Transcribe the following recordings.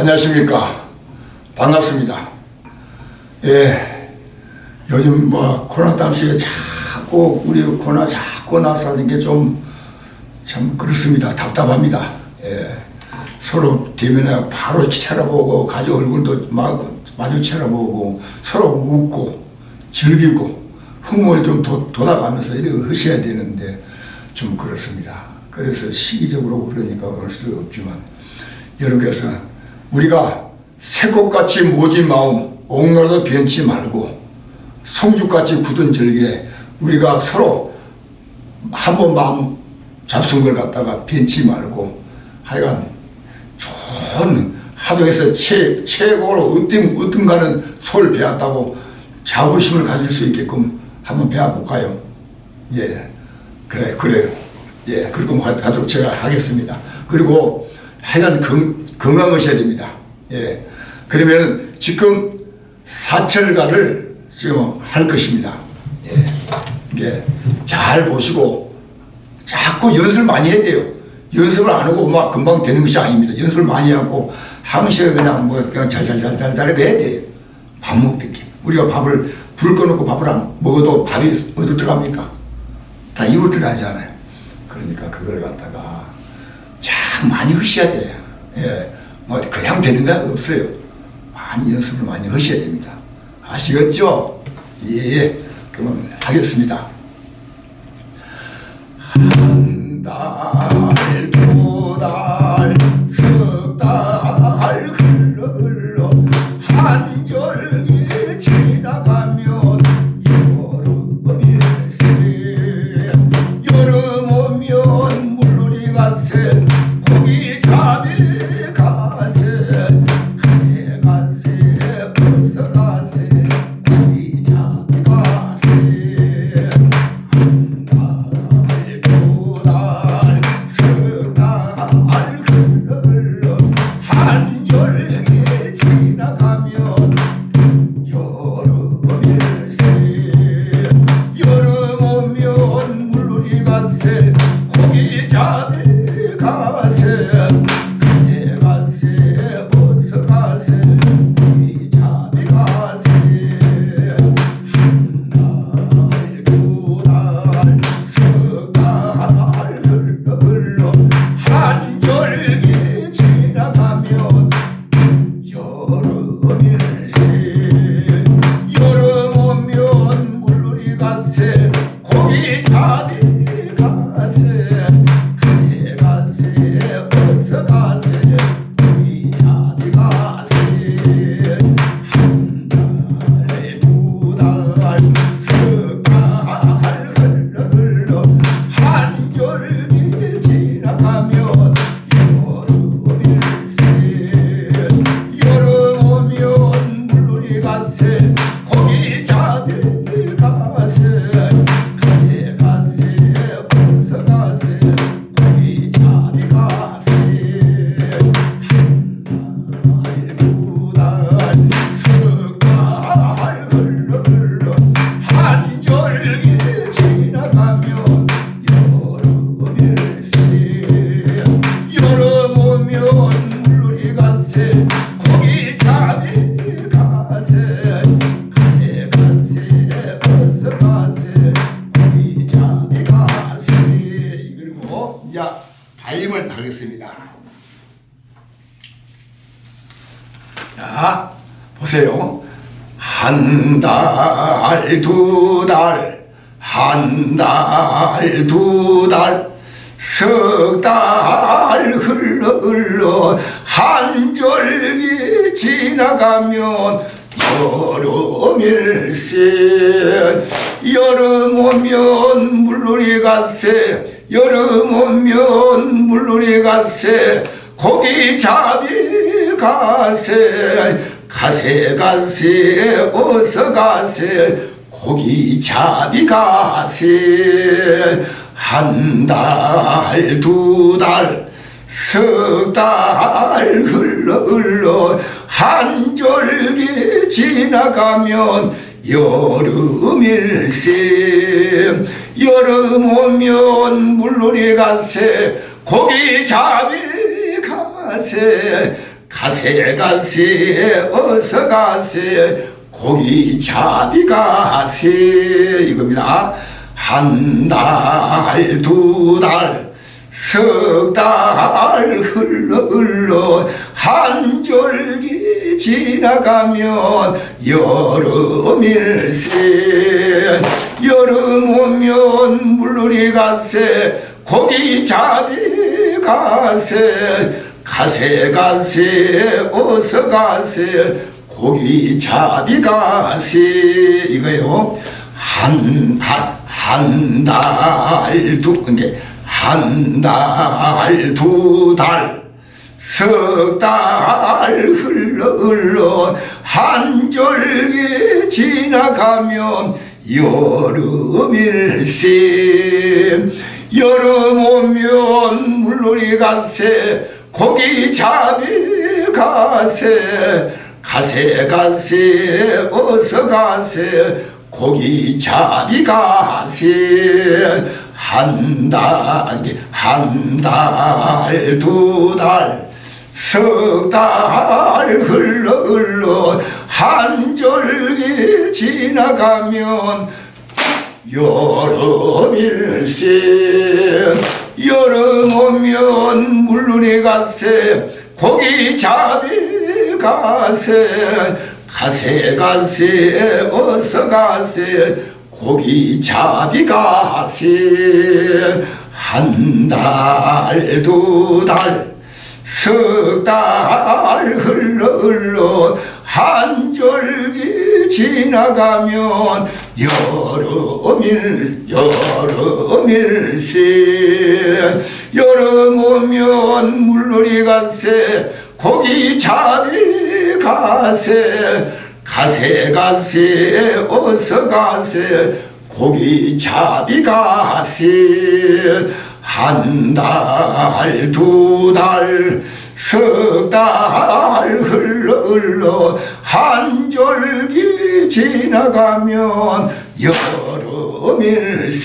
안녕하십니까. 반갑습니다. 예, 요즘 뭐 코로나 당시에 자꾸 우리 코로나 자꾸 나서는 게 좀 참 그렇습니다. 답답합니다. 예, 서로 대면에 바로 쳐다보고 가족 얼굴도 막 마주 쳐다보고 서로 웃고 즐기고 흥을 좀 도, 돌아가면서 이렇게 하셔야 되는데 좀 그렇습니다. 그래서 시기적으로 그러니까 어쩔 수 없지만 여러분께서 우리가 새꽃같이 모진 마음 옥나라도 변치 말고 송죽같이 굳은 절개 우리가 서로 한 번 마음 잡순 걸 갖다가 변치 말고 하여간 좋은 하도에서 최, 최고로 어떤, 어떤가는 소를 배웠다고 자부심을 가질 수 있게끔 한번 배워볼까요? 예. 그래, 그래요. 예, 그렇게 하도록 제가 하겠습니다. 그리고 하여간 건, 건강하셔야 됩니다. 예. 그러면 지금 사철가를 지금 할 것입니다. 예. 이게 잘 보시고 자꾸 연습을 많이 해야 돼요. 연습을 안 하고 막 금방 되는 것이 아닙니다. 연습을 많이 하고 항시에 그냥 뭐 그냥 잘잘잘잘잘 해야 돼요. 밥 먹듯이. 우리가 밥을 불 꺼놓고 밥을 안 먹어도 밥이 어디 들어갑니까? 다 입으로 들어가잖아요. 그러니까 그걸 갖다가 참 많이 하셔야 돼요. 예. 뭐 그냥 되는 거 없어요. 많이 연습을 많이 하셔야 됩니다. 아시겠죠? 예. 그러면 하겠습니다. 보세요. 한 달, 두 달, 한 달, 두 달, 석 달 흘러 흘러 한 절기 지나가면 여름일세 여름 오면 물놀이 가세 여름 오면 물놀이 가세 고기 잡이 가세 가세 가세 어서 가세 고기 잡이 가세. 한 달 두 달 석 달 흘러 흘러 한 절기 지나가면 여름일세 여름 오면 물놀이 가세 고기 잡이 가세 가세 가세 어서 가세 고기 잡이 가세. 이겁니다. 한 달, 두 달, 석 달 흘러 흘러 한 절기 지나가면 여름일세 여름 오면 물놀이 가세 고기 잡이 가세 가세 가세 어서 가세 고기 잡이 가세. 이거요. 한 한 한 달두 이게 한 달 두 달. 석 달 흘러 흘러 한 절기 지나가면 여름일세. 여름 오면 물놀이 가세 고기 잡이 가세 가세 가세 어서 가세. 고기 잡이 가세. 한달 한달 두 달 석 달 흘러 흘러 한 절기 지나가면 여름일세 여름 오면 물놀이 가세 고기 잡이 가세 가세 가세 어서 가세 고기 잡이 가세. 한 달 두 달 석 달 흘러 흘러 한 절기 지나가면 여름일 여름 일세 여름 오면 물놀이 가세 고기 잡이 가세 가세 가세 어서 가세 고기 잡이 가세. 한 달, 두 달, 석 달 흘러 흘러 한 절기 지나가면 여름일세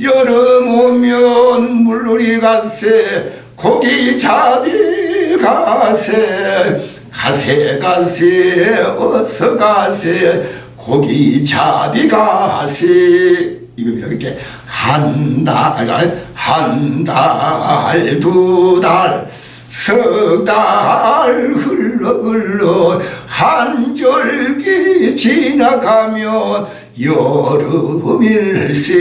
여름 오면 물놀이 가세 고기 잡이 가세 가세 가세 어서 가세 고기 잡이 가세 이겁니다. 이렇게 한 달, 한 달, 두 달, 석달 흘러 흘러 한 절기 지나가면 여름일세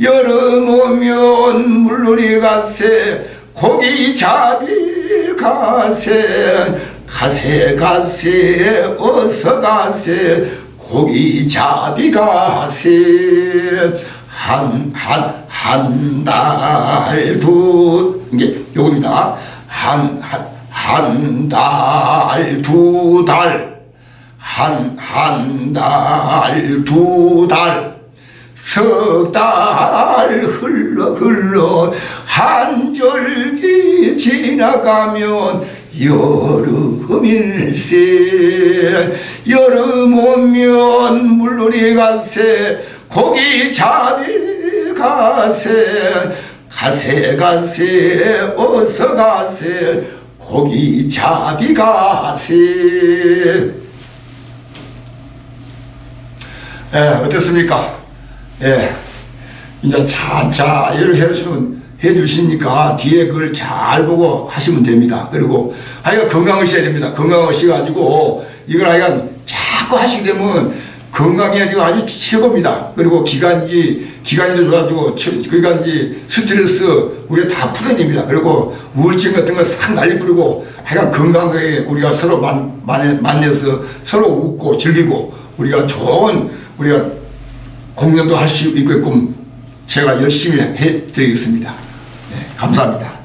여름 오면 물놀이 가세 고기 잡이 가세 가세 가세 어서 가세 고기 잡이 가세. 한한한달두 이게 요겁니다. 한한 한 달 두 달. 한 한 달 두 달. 석 달 흘러 흘러 한 절기 지나가면 여름일세 여름 오면 물놀이 가세 고기 잡이 가세. 가세 가세 어서 가세 고기 잡이 가세 예, 어떻습니까? 예, 이제 차차 해주시면 해주시니까 뒤에 그걸 잘 보고 하시면 됩니다. 그리고 하여간 건강하셔야 됩니다. 건강하셔가지고 이걸 하여간 자꾸 하시게 되면 건강해지고 아주 최고입니다. 그리고 기관지, 기관지도 좋아지고, 기관지 스트레스 우리가 다 풀어야 됩니다. 그리고 우울증 같은 걸싹 난리 뿌리고 하여간 건강하게 우리가 서로 만, 만, 만나서 서로 웃고 즐기고 우리가 좋은 우리가 공연도 할 수 있게끔 제가 열심히 해드리겠습니다. 네, 감사합니다.